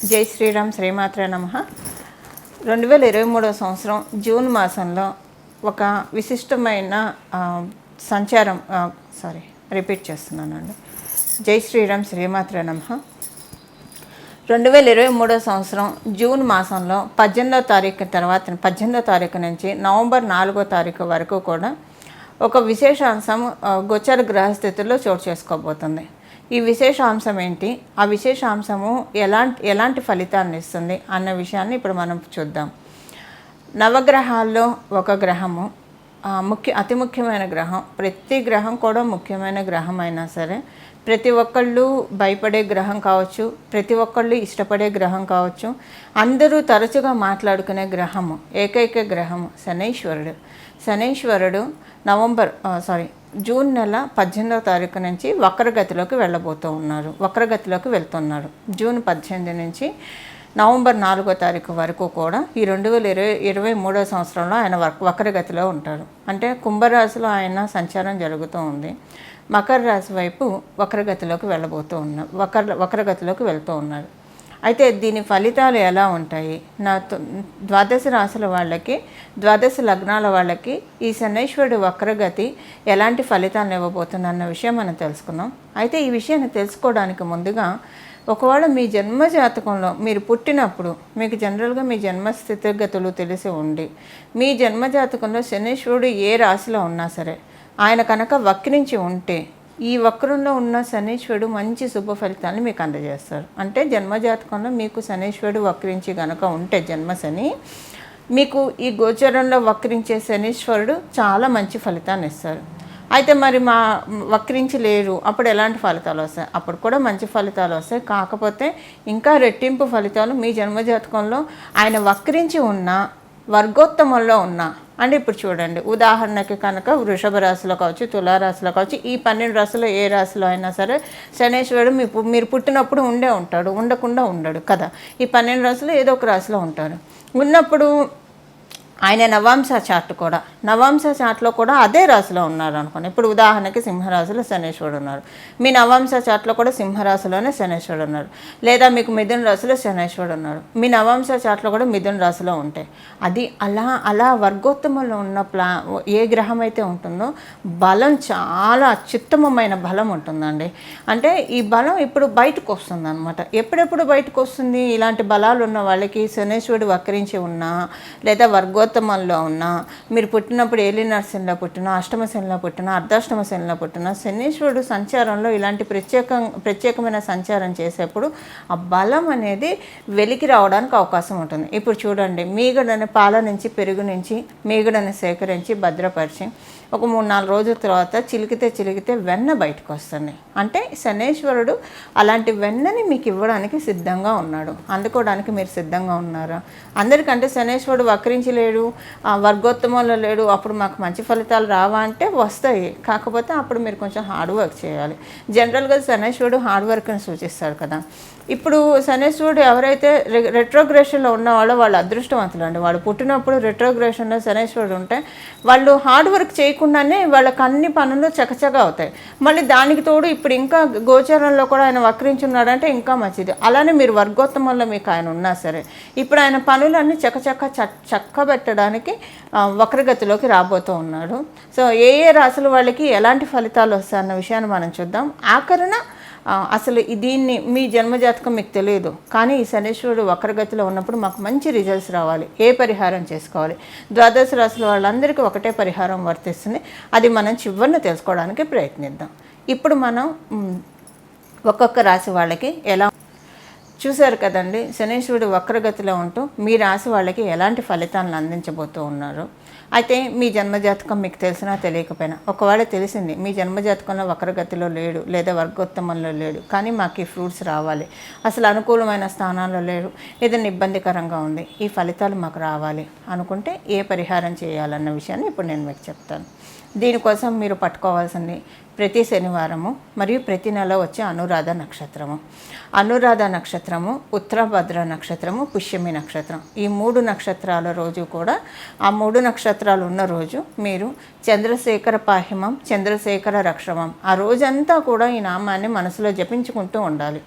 జై శ్రీరామ్ శ్రీమాత్ర నమ. రెండు వేల ఇరవై మూడవ సంవత్సరం జూన్ మాసంలో ఒక విశిష్టమైన సంచారం సారీ రిపీట్ చేస్తున్నానండి. జై శ్రీరామ్ శ్రీమాత్ర నమ. రెండు వేల ఇరవై మూడో సంవత్సరం జూన్ మాసంలో పద్దెనిమిదో తారీఖు తర్వాత పద్దెనిమిదో తారీఖు నుంచి నవంబర్ నాలుగో తారీఖు వరకు కూడా ఒక విశేషాంశం ఆ, గోచర గ్రహస్థితుల్లో చోటు చేసుకోబోతుంది. ఈ విశేషాంశం ఏంటి? ఆ విశేషాంశము ఎలాంటి ఎలాంటి ఫలితాన్ని ఇస్తుంది అన్న విషయాన్ని ఇప్పుడు మనం చూద్దాం. నవగ్రహాల్లో ఒక గ్రహము ముఖ్య అతి ముఖ్యమైన గ్రహం ప్రతి గ్రహం కూడా ముఖ్యమైన గ్రహం అయినా సరే ప్రతి ఒక్కళ్ళు భయపడే గ్రహం కావచ్చు ప్రతి ఒక్కళ్ళు ఇష్టపడే గ్రహం కావచ్చు అందరూ తరచుగా మాట్లాడుకునే గ్రహము ఏకైక గ్రహము శనైశ్వరుడు. శనైశ్వరుడు నవంబర్ సారీ జూన్ నెల పద్దెనిమిదవ తారీఖు నుంచి వక్రగతిలోకి వెళ్ళబోతూ ఉన్నారు. వక్రగతిలోకి వెళ్తున్నారు. జూన్ పద్దెనిమిది నుంచి నవంబర్ నాలుగో తారీఖు వరకు కూడా ఈ రెండు వేల ఇరవై ఇరవై మూడో సంవత్సరంలో ఆయన వక్రగతిలో ఉంటారు. అంటే కుంభరాశిలో ఆయన సంచారం జరుగుతూ ఉంది. మకర రాశి వైపు వక్రగతిలోకి వెళ్ళబోతూ ఉన్నారు వక్ర వక్రగతిలోకి వెళ్తూ ఉన్నారు. అయితే దీని ఫలితాలు ఎలా ఉంటాయి? నా ద్వాదశ రాశుల వాళ్ళకి ద్వాదశ లగ్నాల వాళ్ళకి ఈ శనైశ్వరుడు వక్రగతి ఎలాంటి ఫలితాలను ఇవ్వబోతుంది అన్న విషయం మనం తెలుసుకుందాం. అయితే ఈ విషయాన్ని తెలుసుకోవడానికి ముందుగా ఒకవేళ మీ జన్మ జాతకంలో మీరు పుట్టినప్పుడు మీకు జనరల్గా మీ జన్మ స్థితిగతులు తెలిసి ఉండి మీ జన్మ జాతకంలో శనీశ్వరుడు ఏ రాశిలో ఉన్నా సరే ఆయన కనుక వక్రించి ఉంటే ఈ వక్రంలో ఉన్న శనీశ్వరుడు మంచి శుభ ఫలితాన్ని మీకు అందజేస్తారు. అంటే జన్మ జాతకంలో మీకు శనీశ్వరుడు వక్రించి కనుక ఉంటే జన్మ శని మీకు ఈ గోచరంలో వక్రించే శనీశ్వరుడు చాలా మంచి ఫలితాన్ని ఇస్తారు. అయితే మరి మా వక్రించి లేరు అప్పుడు ఎలాంటి ఫలితాలు వస్తాయి? అప్పుడు కూడా మంచి ఫలితాలు వస్తాయి. కాకపోతే ఇంకా రెట్టింపు ఫలితాలు మీ జన్మజాతకంలో ఆయన వక్రించి ఉన్న వర్గోత్తమంలో ఉన్న అంటే ఇప్పుడు చూడండి ఉదాహరణకి కనుక వృషభ రాశిలో కావచ్చు తులారాశిలో కావచ్చు ఈ పన్నెండు రాశులు ఏ రాశిలో అయినా సరే శనేశ్వరుడు మీ మీరు పుట్టినప్పుడు ఉండే ఉంటాడు ఉండకుండా ఉండడు కదా. ఈ పన్నెండు రాశులు ఏదో ఒక రాశిలో ఉంటారు. ఉన్నప్పుడు ఆయన నవాంశ చార్ట్ కూడా. నవాంశ చార్ట్లో కూడా అదే రాశిలో ఉన్నారు అనుకోండి. ఇప్పుడు ఉదాహరణకి సింహరాశిలో శనేశ్వరుడు ఉన్నారు. మీ నవాంశ చార్ట్లో కూడా సింహరాశిలోనే శనేశ్వరుడు ఉన్నారు. లేదా మీకు మిథున రాశిలో శనేశ్వరుడు ఉన్నారు. మీ నవాంశ చార్ట్లో కూడా మిథున రాశిలో ఉంటాయి అది అలా అలా వర్గోత్తమంలో ఉన్న ప్లా ఏ గ్రహం అయితే ఉంటుందో బలం చాలా అత్యుత్తమమైన బలం ఉంటుందండి. అంటే ఈ బలం ఇప్పుడు బయటకు వస్తుంది అనమాట ఎప్పుడెప్పుడు బయటకు వస్తుంది? ఇలాంటి బలాలు ఉన్న వాళ్ళకి శనేశ్వరుడు వక్రించి ఉన్నా లేదా వర్గో వర్గోత్తమంలో ఉన్నా మీరు పుట్టినప్పుడు ఏలినర్శనిలో పుట్టిన పుట్టినా అష్టమ శనిలో పుట్టినా అర్ధాష్టమ శనిలో పుట్టినా శనీశ్వరుడు సంచారంలో ఇలాంటి ప్రత్యేక ప్రత్యేకమైన సంచారం చేసేప్పుడు ఆ బలం అనేది వెలికి రావడానికి అవకాశం ఉంటుంది. ఇప్పుడు చూడండి మీగడని పాల నుంచి పెరుగు నుంచి మీగడని సేకరించి భద్రపరిచి ఒక మూడు నాలుగు రోజుల తర్వాత చిలికితే చిలికితే వెన్న బయటకు వస్తుంది. అంటే శనేశ్వరుడు అలాంటి వెన్నని మీకు ఇవ్వడానికి సిద్ధంగా ఉన్నాడు. అందుకోవడానికి మీరు సిద్ధంగా ఉన్నారా? అందరికంటే శనేశ్వరుడు వక్రించి లేడు వర్గోత్తమంలో లేడు. అప్పుడు మాకు మంచి ఫలితాలు రావా అంటే వస్తాయి. కాకపోతే అప్పుడు మీరు కొంచెం హార్డ్ వర్క్ చేయాలి. జనరల్గా శనేశ్వరుడు హార్డ్ వర్క్ని సూచిస్తాడు కదా. ఇప్పుడు శనేశ్వరుడు ఎవరైతే రె- రెట్రోగ్రేషన్లో ఉన్న వాళ్ళో వాళ్ళు అదృష్టవంతులు అండి. వాళ్ళు పుట్టినప్పుడు రెట్రోగ్రేషన్లో శనేశ్వరుడు ఉంటే వాళ్ళు హార్డ్ వర్క్ చేయకుండానే వాళ్ళకి అన్ని పనులు చకచక అవుతాయి. మళ్ళీ దానికి తోడు ఇప్పుడు ఇంకా గోచరంలో కూడా ఆయన వక్రించున్నాడంటే ఇంకా మంచిది. అలానే మీరు వర్గోత్తమంలో మీకు ఆయన ఉన్నా సరే ఇప్పుడు ఆయన పనులన్నీ చకచక్క చ చక్కబెట్టడానికి వక్రగతిలోకి రాబోతూ ఉన్నాడు. సో ఏ ఏ రాశుల వాళ్ళకి ఎలాంటి ఫలితాలు వస్తాయన్న విషయాన్ని మనం చూద్దాం. ఆఖరణ అసలు దీన్ని మీ జన్మజాతకం మీకు తెలియదు. కానీ ఈ శనీశ్వరుడు వక్రగతిలో ఉన్నప్పుడు మాకు మంచి రిజల్ట్స్ రావాలి. ఏ పరిహారం చేసుకోవాలి? ద్వాదశ రాశుల వాళ్ళందరికీ ఒకటే పరిహారం వర్తిస్తుంది. అది మనం చివరిని తెలుసుకోవడానికి ప్రయత్నిద్దాం. ఇప్పుడు మనం ఒక్కొక్క రాశి వాళ్ళకి ఎలా చూశారు కదండి శనీశ్వరుడు వక్రగతిలో ఉంటూ మీ రాశి వాళ్ళకి ఎలాంటి ఫలితాలను అందించబోతూ ఉన్నారు? అయితే మీ జన్మజాతకం మీకు తెలిసినా తెలియకపోయినా ఒకవేళ తెలిసింది మీ జన్మజాతకంలో వక్రగతిలో లేడు లేదా వర్గోత్తమంలో లేడు కానీ మాకు ఈ ఫ్రూట్స్ రావాలి అసలు అనుకూలమైన స్థానాల్లో లేడు ఏదైనా ఇబ్బందికరంగా ఉంది ఈ ఫలితాలు మాకు రావాలి అనుకుంటే ఏ పరిహారం చేయాలన్న విషయాన్ని ఇప్పుడు నేను మీకు చెప్తాను. దీనికోసం మీరు పట్టుకోవాల్సింది ప్రతి శనివారము మరియు ప్రతి నెల వచ్చే అనురాధ నక్షత్రము. అనురాధ నక్షత్రము ఉత్తరభద్ర నక్షత్రము పుష్యమి నక్షత్రం. ఈ మూడు నక్షత్రాల రోజు కూడా ఆ మూడు నక్షత్రాలు ఉన్న రోజు మీరు చంద్రశేఖర పాహిమం చంద్రశేఖర రక్షమం. ఆ రోజంతా కూడా ఈ నామాన్ని మనసులో జపించుకుంటూ ఉండాలి.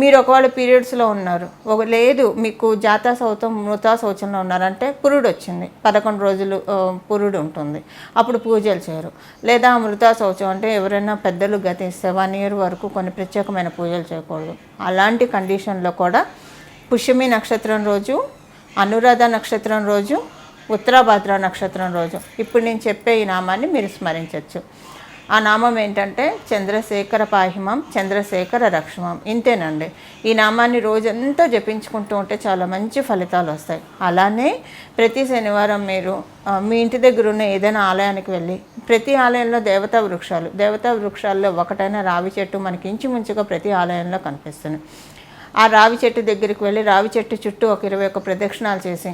మీరు ఒకవేళ పీరియడ్స్లో ఉన్నారు ఒక లేదు మీకు జాతా సౌతం మృతా శౌచంలో ఉన్నారంటే పురుడు వచ్చింది. పదకొండు రోజులు పురుడు ఉంటుంది. అప్పుడు పూజలు చేయరు. లేదా మృతా శౌచం అంటే ఎవరైనా పెద్దలు గతిస్తే వన్ ఇయర్ వరకు కొన్ని ప్రత్యేకమైన పూజలు చేయకూడదు. అలాంటి కండిషన్లో కూడా పుష్యమి నక్షత్రం రోజు అనురాధ నక్షత్రం రోజు ఉత్తరాభద్ర నక్షత్రం రోజు. ఇప్పుడు నేను చెప్పే ఈ నామాన్ని మీరు స్మరించవచ్చు ఆ నామం ఏంటంటే చంద్రశేఖర పాహిమం చంద్రశేఖర రక్షమం. ఇంతేనండి. ఈ నామాన్ని రోజంతా జపించుకుంటూ ఉంటే చాలా మంచి ఫలితాలు వస్తాయి. అలానే ప్రతి శనివారం మీరు మీ ఇంటి దగ్గర ఉన్న ఏదైనా ఆలయానికి వెళ్ళి ప్రతి ఆలయంలో దేవతా వృక్షాలు దేవతా వృక్షాల్లో ఒకటైన రావి చెట్టు మనకి ఇంచుమించుగా ప్రతి ఆలయంలో కనిపిస్తుంది. ఆ రావి చెట్టు దగ్గరికి వెళ్ళి రావి చెట్టు చుట్టూ ఒక ఇరవై ఒక్క ప్రదక్షిణాలు చేసి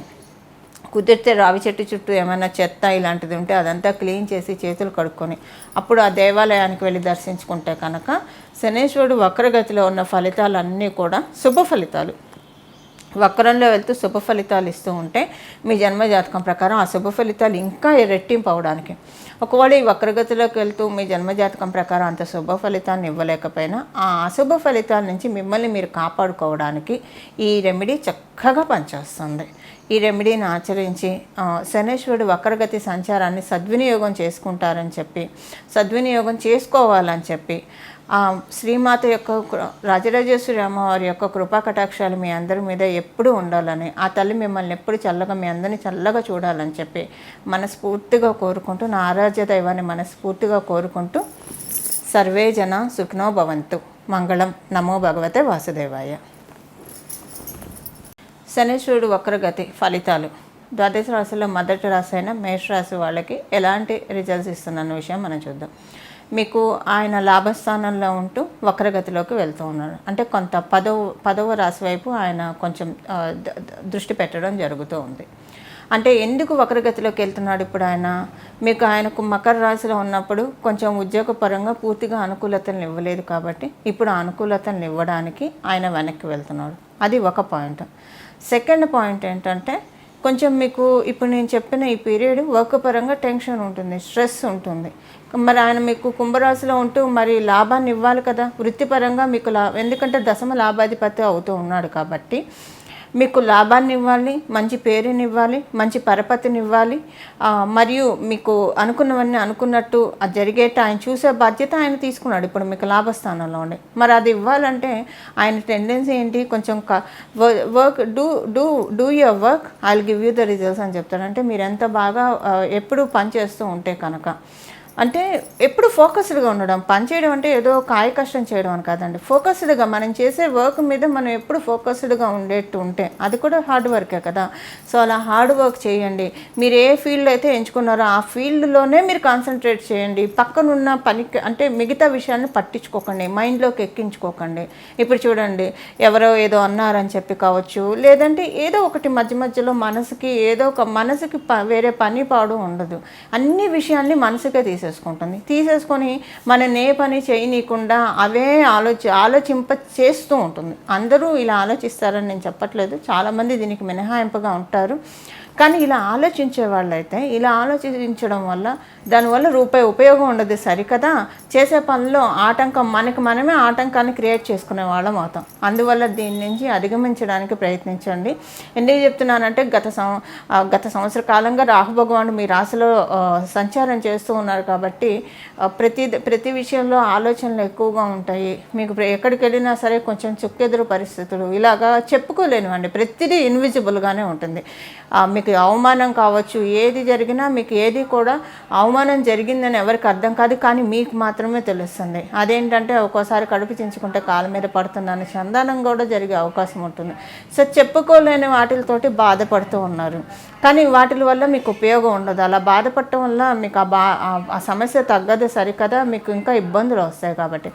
కుదిరితే రావి చెట్టు చుట్టూ ఏమైనా చెత్త ఇలాంటిది ఉంటే అదంతా క్లీన్ చేసి చేతులు కడుక్కొని అప్పుడు ఆ దేవాలయానికి వెళ్ళి దర్శించుకుంటే కనుక శనేశ్వరుడు వక్రగతిలో ఉన్న ఫలితాలన్నీ కూడా శుభ ఫలితాలు. వక్రంలో వెళ్తూ శుభ ఫలితాలు ఇస్తూ ఉంటే మీ జన్మ జాతకం ప్రకారం ఆ శుభ ఫలితాలు ఇంకా రెట్టింపు అవడానికి. ఒకవేళ ఈ వక్రగతిలోకి వెళ్తూ మీ జన్మ జాతకం ప్రకారం అంత శుభ ఫలితాన్ని ఇవ్వలేకపోయినా ఆ అశుభ ఫలితాల నుంచి మిమ్మల్ని మీరు కాపాడుకోవడానికి ఈ రెమెడీ చక్కగా పనిచేస్తుంది. ఈ రెమెడీని ఆచరించి శనేశ్వరుడు వక్రగతి సంచారాన్ని సద్వినియోగం చేసుకుంటారని చెప్పి సద్వినియోగం చేసుకోవాలని చెప్పి ఆ శ్రీమాత యొక్క రాజరాజేశ్వరి అమ్మవారి యొక్క కృపా కటాక్షాలు మీ అందరి మీద ఎప్పుడూ ఉండాలని ఆ తల్లి మిమ్మల్ని ఎప్పుడు చల్లగా మీ అందరిని చల్లగా చూడాలని చెప్పి మనస్ఫూర్తిగా కోరుకుంటూ నా ఆరాధ్య దైవాన్ని మనస్ఫూర్తిగా కోరుకుంటూ సర్వే జన సుఖినో భవంతు. మంగళం. నమో భగవతే వాసుదేవాయ. శనిశ్వరుడు వక్రగతి ఫలితాలు. ద్వాదశ రాశిలో మొదటి రాశి అయిన మేషరాశి వాళ్ళకి ఎలాంటి రిజల్ట్స్ ఇస్తున్న విషయం మనం చూద్దాం. మీకు ఆయన లాభస్థానంలో ఉంటూ వక్రగతిలోకి వెళ్తూ ఉన్నాడు అంటే కొంత పదవ పదవ రాశి వైపు ఆయన కొంచెం దృష్టి పెట్టడం జరుగుతూ ఉంది. అంటే ఎందుకు వక్రగతిలోకి వెళ్తున్నాడు ఇప్పుడు ఆయన? మీకు ఆయనకు మకర రాశిలో ఉన్నప్పుడు కొంచెం ఉద్యోగపరంగా పూర్తిగా అనుకూలతలను ఇవ్వలేదు కాబట్టి ఇప్పుడు అనుకూలతలు అనుకూలతలను ఇవ్వడానికి ఆయన వెనక్కి వెళ్తున్నాడు. అది ఒక పాయింట్ సెకండ్ పాయింట్ ఏంటంటే కొంచెం మీకు ఇప్పుడు నేను చెప్పిన ఈ పీరియడ్ వర్క్ పరంగా టెన్షన్ ఉంటుంది స్ట్రెస్ ఉంటుంది. మరి ఆయన మీకు కుంభరాశిలో ఉంటూ మరి లాభాన్ని ఇవ్వాలి కదా వృత్తిపరంగా మీకు లా ఎందుకంటే దశమ లాభాధిపతి అవుతూ ఉన్నాడు కాబట్టి మీకు లాభాన్ని ఇవ్వాలి మంచి పేరుని ఇవ్వాలి మంచి పరపతిని ఇవ్వాలి. మరియు మీకు అనుకున్నవన్నీ అనుకున్నట్టు అది జరిగేట ఆయన చూసే బాధ్యత ఆయన తీసుకున్నాడు. ఇప్పుడు మీకు లాభస్థానంలో ఉండే. మరి అది ఇవ్వాలంటే ఆయన టెండెన్సీ ఏంటి? కొంచెం work do do do your work I will give you the results అని చెప్తాడు. అంటే మీరు ఎంత బాగా ఎప్పుడు పని చేస్తూ ఉంటే కనుక. అంటే ఎప్పుడు ఫోకస్డ్గా ఉండడం పని చేయడం అంటే ఏదో కాయ కష్టం చేయడం అని కాదండి. ఫోకస్డ్గా మనం చేసే వర్క్ మీద మనం ఎప్పుడు ఫోకస్డ్గా ఉండేట్టు ఉంటే అది కూడా హార్డ్ వర్కే కదా. సో అలా హార్డ్ వర్క్ చేయండి. మీరు ఏ ఫీల్డ్ అయితే ఎంచుకున్నారో ఆ ఫీల్డ్లోనే మీరు కాన్సన్ట్రేట్ చేయండి. పక్కనున్న పనికి అంటే మిగతా విషయాన్ని పట్టించుకోకండి. మైండ్లోకి ఎక్కించుకోకండి. ఇప్పుడు చూడండి ఎవరో ఏదో అన్నారని చెప్పి కావచ్చు లేదంటే ఏదో ఒకటి మధ్య మధ్యలో మనసుకి ఏదో ఒక మనసుకి ప వేరే పని పాడు ఉండదు. అన్ని విషయాల్ని మనసుకే తీసేసుకుంటుంది. తీసేసుకొని మనం ఏ పని చేయనీయకుండా అవే ఆలోచి ఆలోచింప చేస్తూ ఉంటుంది. అందరూ ఇలా ఆలోచిస్తారని నేను చెప్పట్లేదు. చాలామంది దీనికి మినహాయింపుగా ఉంటారు. కానీ ఇలా ఆలోచించే వాళ్ళైతే ఇలా ఆలోచించడం వల్ల దానివల్ల రూపాయి ఉపయోగం ఉండదు సరికదా? చేసే పనిలో ఆటంకం మనకి మనమే ఆటంకాన్ని క్రియేట్ చేసుకునే వాళ్ళం అవుతాం. అందువల్ల దీని నుంచి అధిగమించడానికి ప్రయత్నించండి. ఎందుకు చెప్తున్నానంటే గత సం గత సంవత్సర కాలంగా రాహు భగవానుడు మీ రాశిలో సంచారం చేస్తూ ఉన్నారు కాబట్టి ప్రతి ప్రతి విషయంలో ఆలోచనలు ఎక్కువగా ఉంటాయి. మీకు ఎక్కడికి వెళ్ళినా సరే కొంచెం చుక్కెదురు పరిస్థితులు ఇలాగా చెప్పుకోలేనివండి. ప్రతిదీ ఇన్విజిబుల్గానే ఉంటుంది. మీ మీకు అవమానం కావచ్చు ఏది జరిగినా మీకు ఏది కూడా అవమానం జరిగిందని ఎవరికి అర్థం కాదు కానీ మీకు మాత్రమే తెలుస్తుంది. అదేంటంటే ఒక్కోసారి కడుపు చించుకుంటే కాళ్ళ మీద పడుతుందని చందనం కూడా జరిగే అవకాశం ఉంటుంది. సో చెప్పుకోలేని వాటితోటి బాధపడుతూ ఉన్నారు. కానీ వాటి వల్ల మీకు ఉపయోగం ఉండదు. అలా బాధపడటం వల్ల మీకు ఆ బా ఆ- సమస్య తగ్గదు సరికదా? మీకు ఇంకా ఇబ్బందులు వస్తాయి కాబట్టి.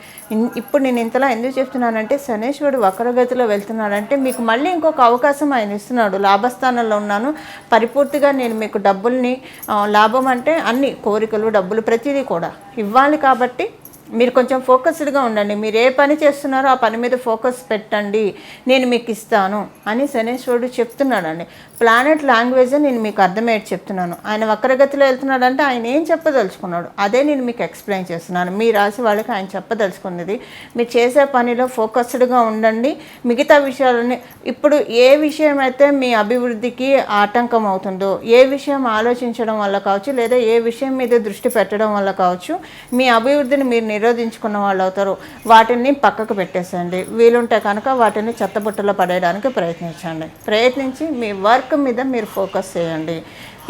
ఇప్పుడు నేను ఇంతలా ఎందుకు చెప్తున్నానంటే శనేశ్వరుడు వక్రగతిలో వెళ్తున్నాడంటే మీకు మళ్ళీ ఇంకొక అవకాశం ఆయన ఇస్తున్నాడు. లాభస్థానంలో ఉన్నాను. పరిపూర్తిగా నేను మీకు డబ్బుల్ని లాభం అంటే అన్ని కోరికలు డబ్బులు ప్రతిదీ కూడా ఇవ్వాలి కాబట్టి మీరు కొంచెం ఫోకస్డ్గా ఉండండి. మీరు ఏ పని చేస్తున్నారో ఆ పని మీద ఫోకస్ పెట్టండి. నేను మీకు ఇస్తాను అని శనేశ్వరుడు చెప్తున్నాడండి. ప్లానెట్ లాంగ్వేజ్ నేను మీకు అర్థమయ్యేది చెప్తున్నాను. ఆయన వక్రగతిలో వెళ్తున్నాడంటే ఆయన ఏం చెప్పదలుచుకున్నాడు? అదే నేను మీకు ఎక్స్ప్లెయిన్ చేస్తున్నాను. మీ రాసి వాళ్ళకి ఆయన చెప్పదలుచుకున్నది. మీరు చేసే పనిలో ఫోకస్డ్గా ఉండండి. మిగతా విషయాలని ఇప్పుడు ఏ విషయం అయితే మీ అభివృద్ధికి ఆటంకం అవుతుందో ఏ విషయం ఆలోచించడం వల్ల కావచ్చు లేదా ఏ విషయం మీద దృష్టి పెట్టడం వల్ల కావచ్చు మీ అభివృద్ధిని మీరు నిరోధించుకున్న వాళ్ళు అవుతారు. వాటిని పక్కకు పెట్టేసండి వీలుంటే కనుక వాటిని చెత్తబుట్టలో పడేయడానికి ప్రయత్నించండి. ప్రయత్నించి మీ వర్క్ మీద మీరు ఫోకస్ చేయండి.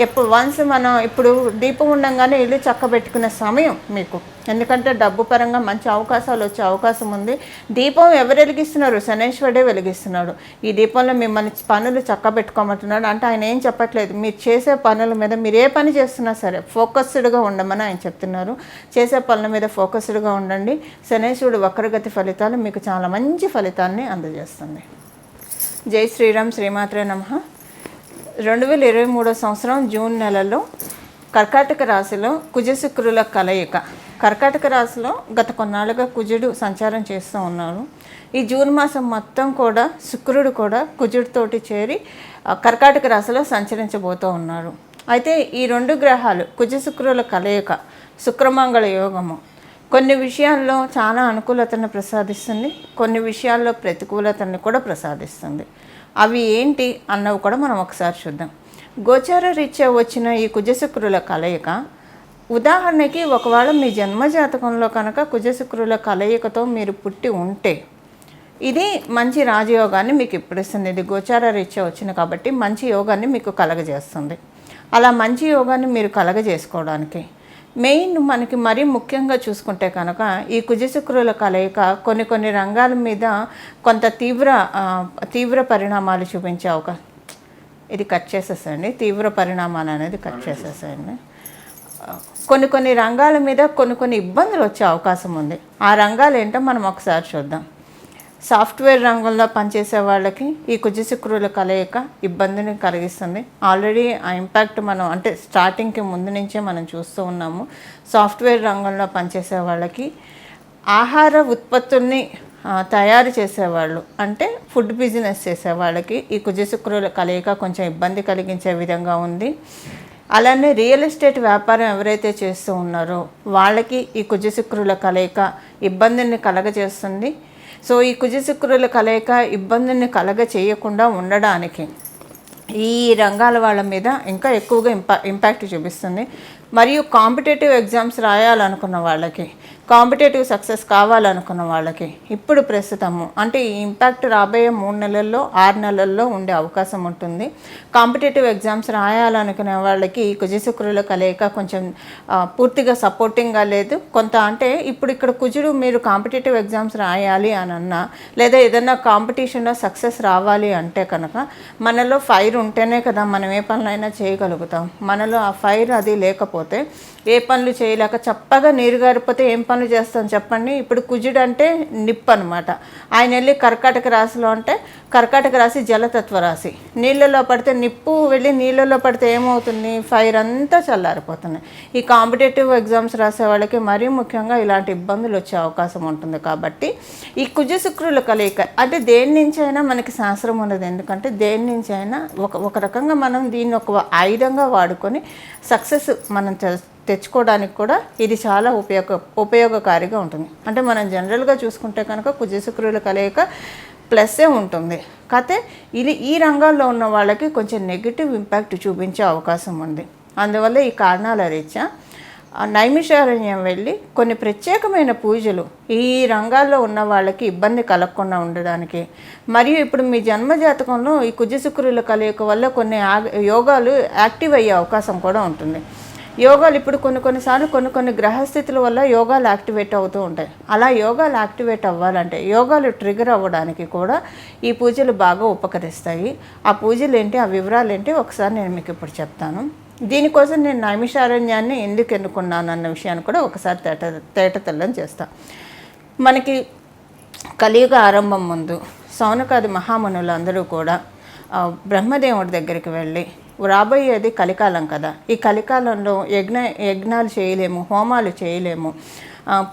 ఎప్పుడు వన్స్ మనం ఇప్పుడు దీపం ఉండంగానే ఇల్లు చక్కబెట్టుకునే సమయం మీకు. ఎందుకంటే డబ్బు పరంగా మంచి అవకాశాలు వచ్చే అవకాశం ఉంది. దీపం ఎవరు వెలిగిస్తున్నారు? శనేశ్వరుడే వెలిగిస్తున్నాడు. ఈ దీపంలో మిమ్మల్ని పనులు చక్కబెట్టుకోమంటున్నాడు. అంటే ఆయన ఏం చెప్పట్లేదు. మీరు చేసే పనుల మీద మీరు ఏ పని చేస్తున్నా సరే ఫోకస్డ్గా ఉండమని ఆయన చెప్తున్నారు. చేసే పనుల మీద ఫోకస్డ్గా ఉండండి. శనేశ్వరుడు వక్రగతి ఫలితాలు మీకు చాలా మంచి ఫలితాన్ని అందజేస్తుంది. జై శ్రీరామ్. శ్రీమాత్రే నమః. రెండు వేల ఇరవై మూడో సంవత్సరం జూన్ నెలలో కర్కాటక రాశిలో కుజశుక్రుల కలయిక. కర్కాటక రాశిలో గత కొన్నాళ్ళుగా కుజుడు సంచారం చేస్తూ ఉన్నాడు. ఈ జూన్ మాసం మొత్తం కూడా శుక్రుడు కూడా కుజుడితోటి చేరి కర్కాటక రాశిలో సంచరించబోతూ ఉన్నారు అయితే ఈ రెండు గ్రహాలు కుజశుక్రుల కలయిక శుక్రమంగళ యోగము కొన్ని విషయాల్లో చాలా అనుకూలతను ప్రసాదిస్తుంది కొన్ని విషయాల్లో ప్రతికూలతని కూడా ప్రసాదిస్తుంది. అవి ఏంటి అన్నవి కూడా మనం ఒకసారి చూద్దాం. గోచార రీత్యా వచ్చిన ఈ కుజశుక్రుల కలయిక ఉదాహరణకి ఒకవేళ మీ జన్మజాతకంలో కనుక కుజశుక్రుల కలయికతో మీరు పుట్టి ఉంటే ఇది మంచి రాజయోగాన్ని మీకు ఇప్పుడు ఇస్తుంది ఇది గోచార రీత్యా వచ్చింది కాబట్టి మంచి యోగాన్ని మీకు కలగజేస్తుంది. అలా మంచి యోగాన్ని మీరు కలగజేసుకోవడానికి మెయిన్ మనకి మరీ ముఖ్యంగా చూసుకుంటే కనుక ఈ కుజశుక్రుల కలయిక కొన్ని కొన్ని రంగాల మీద కొంత తీవ్ర తీవ్ర పరిణామాలు చూపించే అవకాశం ఇది కట్ చేసేసండి తీవ్ర పరిణామాలు అనేది కట్ చేసేసండి కొన్ని కొన్ని రంగాల మీద కొన్ని కొన్ని ఇబ్బందులు వచ్చే అవకాశం ఉంది. ఆ రంగాలు ఏంటో మనం ఒకసారి చూద్దాం. సాఫ్ట్వేర్ రంగంలో పనిచేసే వాళ్ళకి ఈ కుజశుక్రుల కలయిక ఇబ్బందిని కలిగిస్తుంది. ఆల్రెడీ ఆ ఇంపాక్ట్ మనం అంటే స్టార్టింగ్కి ముందు నుంచే మనం చూస్తూ ఉన్నాము. సాఫ్ట్వేర్ రంగంలో పనిచేసే వాళ్ళకి ఆహార ఉత్పత్తుల్ని తయారు చేసేవాళ్ళు అంటే ఫుడ్ బిజినెస్ చేసే వాళ్ళకి ఈ కుజశుక్రుల కలయిక కొంచెం ఇబ్బంది కలిగించే విధంగా ఉంది. అలానే రియల్ ఎస్టేట్ వ్యాపారం ఎవరైతే చేస్తూ ఉన్నారో వాళ్ళకి ఈ కుజశుక్రుల కలయిక ఇబ్బందిని కలగజేస్తుంది. సో ఈ కుజశుక్రుల కలయిక ఇబ్బందిని కలగ చేయకుండా ఉండడానికి ఈ రంగాల వాళ్ళ మీద ఇంకా ఎక్కువగా ఇంపా ఇంపాక్ట్ చూపిస్తుంది. మరియు కాంపిటేటివ్ ఎగ్జామ్స్ రాయాలనుకున్న వాళ్ళకి కాంపిటేటివ్ సక్సెస్ కావాలనుకున్న వాళ్ళకి ఇప్పుడు ప్రస్తుతము. అంటే ఈ ఇంపాక్ట్ రాబోయే మూడు నెలల్లో ఆరు నెలల్లో ఉండే అవకాశం ఉంటుంది. కాంపిటేటివ్ ఎగ్జామ్స్ రాయాలనుకునే వాళ్ళకి కుజశుక్రుల కలయిక కొంచెం పూర్తిగా సపోర్టింగ్గా లేదు. కొంత అంటే ఇప్పుడు ఇక్కడ కుజుడు మీరు కాంపిటేటివ్ ఎగ్జామ్స్ రాయాలి అని అన్నా లేదా ఏదైనా కాంపిటీషన్లో సక్సెస్ రావాలి అంటే కనుక మనలో ఫైర్ ఉంటేనే కదా మనం ఏ పనులైనా చేయగలుగుతాం. మనలో ఆ ఫైర్ అది లేకపోతే ఏ పనులు చేయలేక చప్పగా నీరు గారిపోతే ఏం పనులు చేస్తాం చెప్పండి. ఇప్పుడు కుజుడు అంటే నిప్పు అనమాట ఆయన వెళ్ళి కర్కాటక రాశిలో అంటే కర్కాటక రాశి జలతత్వ రాశి. నీళ్ళలో పడితే నిప్పు వెళ్ళి నీళ్ళలో పడితే ఏమవుతుంది? ఫైర్ అంతా చల్లారిపోతుంది. ఈ కాంపిటేటివ్ ఎగ్జామ్స్ రాసే వాళ్ళకి మరీ ముఖ్యంగా ఇలాంటి ఇబ్బందులు వచ్చే అవకాశం ఉంటుంది కాబట్టి ఈ కుజ శుక్రుల కలయిక అంటే దేని నుంచి అయినా మనకి శాస్త్రం ఉన్నది. ఎందుకంటే దేని నుంచి అయినా ఒక ఒక రకంగా మనం దీన్ని ఒక ఆయుధంగా వాడుకొని సక్సెస్ మనం తెచ్చుకోవడానికి కూడా ఇది చాలా ఉపయోగ ఉపయోగకారిగా ఉంటుంది. అంటే మనం జనరల్గా చూసుకుంటే కనుక కుజశుక్రుల కలయిక ప్లస్సే ఉంటుంది. కాకపోతే ఇది ఈ రంగాల్లో ఉన్న వాళ్ళకి కొంచెం నెగిటివ్ ఇంపాక్ట్ చూపించే అవకాశం ఉంది. అందువల్ల ఈ కారణాల రీత్యా నైమిషారణ్యం వెళ్ళి కొన్ని ప్రత్యేకమైన పూజలు ఈ రంగాల్లో ఉన్న వాళ్ళకి ఇబ్బంది కలగకుండా ఉండడానికి. మరియు ఇప్పుడు మీ జన్మ జాతకంలో ఈ కుజశుక్రుల కలయిక వల్ల కొన్ని యోగాలు యాక్టివ్ అయ్యే అవకాశం కూడా ఉంటుంది. యోగాలు ఇప్పుడు కొన్ని కొన్నిసార్లు కొన్ని కొన్ని గ్రహస్థితుల వల్ల యోగాలు యాక్టివేట్ అవుతూ ఉంటాయి. అలా యోగాలు యాక్టివేట్ అవ్వాలంటే యోగాలు ట్రిగర్ అవ్వడానికి కూడా ఈ పూజలు బాగా ఉపకరిస్తాయి. ఆ పూజలు ఏంటి? ఆ వివరాలు ఏంటి? ఒకసారి నేను మీకు ఇప్పుడు చెప్తాను. దీనికోసం నేను నైమిషారణ్యాన్ని ఎందుకు ఎన్నుకున్నాను అన్న విషయాన్ని కూడా ఒకసారి తేట తేటతెల్లం చేస్తాను మనకి కలియుగ ఆరంభం ముందు సౌనకాది మహామునులు అందరూ కూడా బ్రహ్మదేవుడి దగ్గరికి వెళ్ళి రాబోయేది కలికాలం కదా. ఈ కలికాలంలో యజ్ఞ యజ్ఞాలు చేయలేము హోమాలు చేయలేము.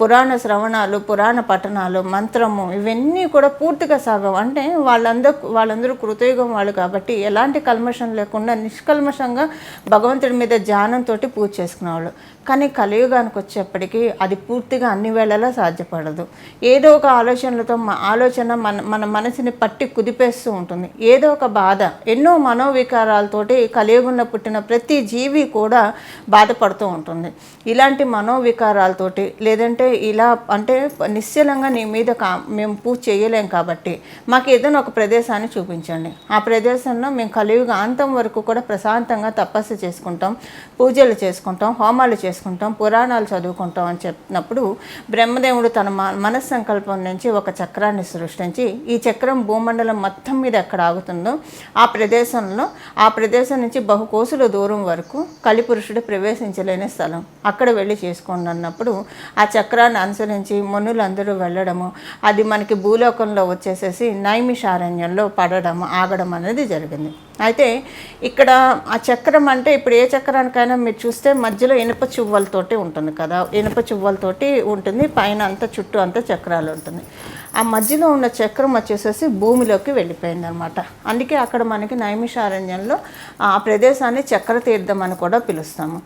పురాణ శ్రవణాలు పురాణ పఠనాలు మంత్రము ఇవన్నీ కూడా పూర్తిగా సాగవు. అంటే వాళ్ళందరూ వాళ్ళందరూ కృతయుగం వాళ్ళు కాబట్టి ఎలాంటి కల్మషం లేకుండా నిష్కల్మషంగా భగవంతుడి మీద ధ్యానంతో పూజ చేసుకునేవాళ్ళు. కానీ కలియుగానికి వచ్చేప్పటికీ అది పూర్తిగా అన్ని వేళలా సాధ్యపడదు. ఏదో ఒక ఆలోచనలతో ఆలోచన మన మన మనసుని పట్టి కుదిపేస్తూ ఉంటుంది. ఏదో ఒక బాధ ఎన్నో మనోవికారాలతోటి కలియుగంలో పుట్టిన ప్రతి జీవి కూడా బాధపడుతూ ఉంటుంది. ఇలాంటి మనోవికారాలతోటి లేదంటే ఇలా అంటే నిశ్చలంగా నీ మీద కా మేము పూజ చేయలేం కాబట్టి మాకు ఏదైనా ఒక ప్రదేశాన్ని చూపించండి. ఆ ప్రదేశంలో మేము కలియుగ అంతం వరకు కూడా ప్రశాంతంగా తపస్సు చేసుకుంటాం పూజలు చేసుకుంటాం హోమాలు చేసుకుంటాం పురాణాలు చదువుకుంటాం అని చెప్పినప్పుడు బ్రహ్మదేవుడు తన మన సంకల్పం నుంచి ఒక చక్రాన్ని సృష్టించి ఈ చక్రం భూమండలం మొత్తం మీద ఎక్కడ ఆగుతుందో ఆ ప్రదేశంలో ఆ ప్రదేశం నుంచి బహుకోసుల దూరం వరకు కలిపురుషుడు ప్రవేశించలేని స్థలం. అక్కడ వెళ్ళి చేసుకోండి అన్నప్పుడు ఆ చక్రాన్ని అనుసరించి మునులందరూ వెళ్ళడము అది మనకి భూలోకంలో వచ్చేసేసి నైమిషారణ్యంలో పడడం ఆగడం అనేది జరిగింది. అయితే ఇక్కడ ఆ చక్రం అంటే ఇప్పుడు ఏ చక్రానికైనా మీరు చూస్తే మధ్యలో ఇనుప చువ్వలతోటి ఉంటుంది కదా. ఇనుప చువ్వలతోటి ఉంటుంది పైన అంతా చుట్టూ అంతా చక్రాలు ఉంటుంది. ఆ మధ్యలో ఉన్న చక్రం వచ్చేసేసి భూమిలోకి వెళ్ళిపోయింది అనమాట అందుకే అక్కడ మనకి నైమిషారణ్యంలో ఆ ప్రదేశాన్ని చక్ర తీర్థం అని కూడా పిలుస్తాము.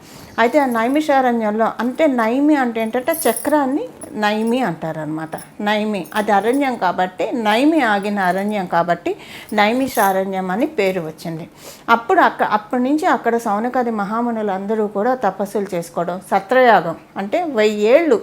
అయితే ఆ నైమిషారణ్యంలో అంటే నైమి అంటే ఏంటంటే చక్రాన్ని నైమి అంటారనమాట నైమి అది అరణ్యం కాబట్టి నైమి ఆగిన అరణ్యం కాబట్టి నైమిషారణ్యం అని పేరు వచ్చింది. అప్పుడు అక్క అప్పటి నుంచి అక్కడ సౌనకాది మహామునులు అందరూ కూడా తపస్సులు చేసుకోవడం సత్రయాగం అంటే వెయ్యేళ్ళు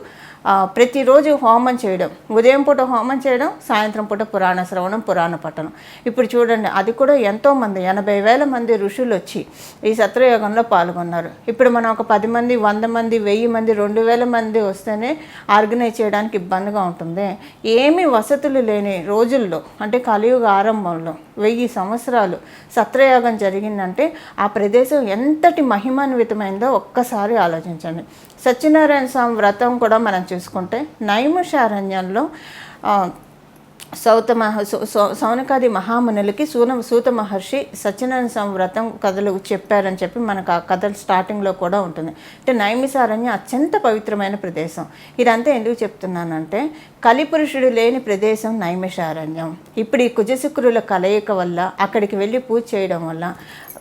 ప్రతిరోజు హోమం చేయడం. ఉదయం పూట హోమం చేయడం సాయంత్రం పూట పురాణ శ్రవణం పురాణ పఠనం. ఇప్పుడు చూడండి అది కూడా ఎంతోమంది ఎనభై వేల మంది ఋషులు వచ్చి ఈ సత్రయోగంలో పాల్గొన్నారు. ఇప్పుడు మనం ఒక పది మంది వంద మంది వెయ్యి మంది రెండు వేల మంది వస్తేనే ఆర్గనైజ్ చేయడానికి ఇబ్బందిగా ఉంటుంది. ఏమీ వసతులు లేని రోజుల్లో అంటే కలియుగ ఆరంభంలో వెయ్యి సంవత్సరాలు సత్రయోగం జరిగిందంటే ఆ ప్రదేశం ఎంతటి మహిమాన్వితమైందో ఒక్కసారి ఆలోచించండి. సత్యనారాయణ స్వామి వ్రతం కూడా మనం చూసుకుంటే నైముషారణ్యంలో సౌత మహ సౌనకాది మహామునులకి సూన సూత మహర్షి సత్యనారాయణ స్వామి వ్రతం కథలు చెప్పారని చెప్పి మనకు ఆ కథలు స్టార్టింగ్లో కూడా ఉంటుంది. అంటే నైమిసారణ్యం అత్యంత పవిత్రమైన ప్రదేశం. ఇదంతా ఎందుకు చెప్తున్నానంటే కలిపురుషుడు లేని ప్రదేశం నైమిషారణ్యం. ఇప్పుడు ఈ కుజశుక్రుల కలయిక వల్ల అక్కడికి వెళ్ళి పూజ చేయడం వల్ల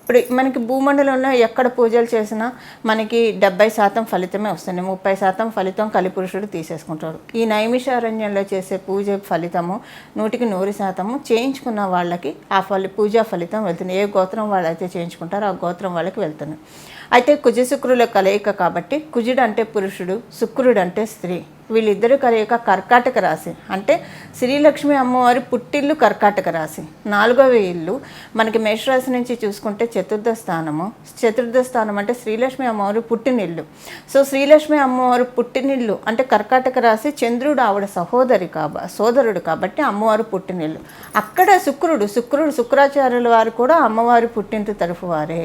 ఇప్పుడు మనకి భూమండలంలో ఎక్కడ పూజలు చేసినా మనకి డెబ్బై శాతం ఫలితమే వస్తుంది. ముప్పై శాతం ఫలితం కలిపురుషుడు తీసేసుకుంటాడు. ఈ నైమిషారణ్యంలో చేసే పూజ ఫలితము నూటికి నూరు శాతము. చేయించుకున్న వాళ్ళకి ఆ ఫలి పూజా ఫలితం వెళ్తుంది. ఏ గోత్రం వాళ్ళైతే చేయించుకుంటారో ఆ గోత్రం వాళ్ళకి వెళ్తుంది. అయితే కుజ శుక్రుల కలయిక కాబట్టి కుజుడు అంటే పురుషుడు శుక్రుడు అంటే స్త్రీ. వీళ్ళిద్దరూ కలయిక కర్కాటక రాశి. అంటే శ్రీలక్ష్మి అమ్మవారి పుట్టిల్లు కర్కాటక రాశి. నాలుగవ ఇల్లు. మనకి మేషరాశి నుంచి చూసుకుంటే చతుర్థ స్థానము. చతుర్థ స్థానం అంటే శ్రీలక్ష్మి అమ్మవారు పుట్టినిల్లు. సో శ్రీలక్ష్మి అమ్మవారు పుట్టినిల్లు అంటే కర్కాటక రాశి చంద్రుడు ఆవిడ సహోదరి కాబ సోదరుడు కాబట్టి అమ్మవారు పుట్టినిల్లు. అక్కడ శుక్రుడు శుక్రుడు శుక్రాచార్యుల వారు కూడా అమ్మవారి పుట్టింటి తరఫు వారే.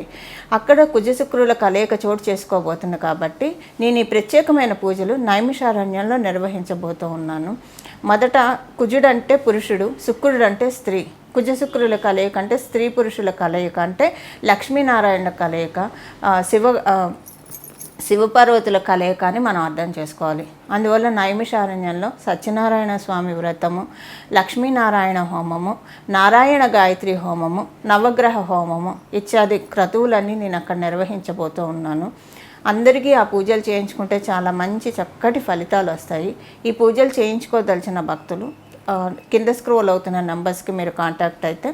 అక్కడ కుజశుక్రుల కలయిక చోటు చేసుకోబోతుంది కాబట్టి నేను ఈ ప్రత్యేకమైన పూజలు నైమిషారణ్యంలో నిర్వహించబోతూ ఉన్నాను. మొదట కుజుడు అంటే పురుషుడు శుక్రుడు అంటే స్త్రీ. కుజశుక్రుల కలయిక అంటే స్త్రీ పురుషుల కలయిక అంటే లక్ష్మీనారాయణ కలయిక శివ శివపార్వతుల కలయిక అని మనం అర్థం చేసుకోవాలి. అందువల్ల నైమిషారణ్యంలో సత్యనారాయణ స్వామి వ్రతము లక్ష్మీనారాయణ హోమము నారాయణ గాయత్రి హోమము నవగ్రహ హోమము ఇత్యాది క్రతువులన్నీ నేను అక్కడ నిర్వహించబోతూ ఉన్నాను. అందరికీ ఆ పూజలు చేయించుకుంటే చాలా మంచి చక్కటి ఫలితాలు వస్తాయి. ఈ పూజలు చేయించుకోదలిచిన భక్తులు కింద స్క్రోల్ అవుతున్న నంబర్స్కి మీరు కాంటాక్ట్ అయితే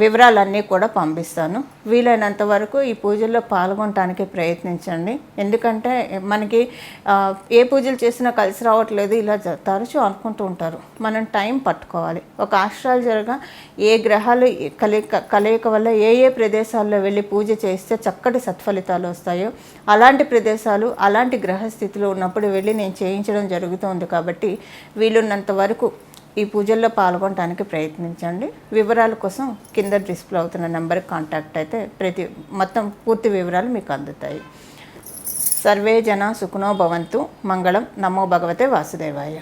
వివరాలన్నీ కూడా పంపిస్తాను. వీలైనంత వరకు ఈ పూజల్లో పాల్గొనడానికి ప్రయత్నించండి. ఎందుకంటే మనకి ఏ పూజలు చేసినా కలిసి రావట్లేదు ఇలా తరచూ అనుకుంటూ ఉంటారు. మనం టైం పట్టుకోవాలి. ఒక ఆస్ట్రాలజర్గా ఏ గ్రహాలు ఏ కలయిక కలయిక వల్ల ఏ ఏ ప్రదేశాల్లో వెళ్ళి పూజ చేస్తే చక్కటి సత్ఫలితాలు వస్తాయో అలాంటి ప్రదేశాలు అలాంటి గ్రహస్థితిలో ఉన్నప్పుడు వెళ్ళి నేను చేయించడం జరుగుతుంది కాబట్టి వీలున్నంత వరకు ఈ పూజల్లో పాల్గొనడానికి ప్రయత్నించండి. వివరాల కోసం కింద డిస్ప్లే అవుతున్న నెంబర్కి కాంటాక్ట్ అయితే ప్రతి మొత్తం పూర్తి వివరాలు మీకు అందుతాయి. సర్వే జన సుఖనో భవంతు. మంగళం. నమో భగవతే వాసుదేవాయ.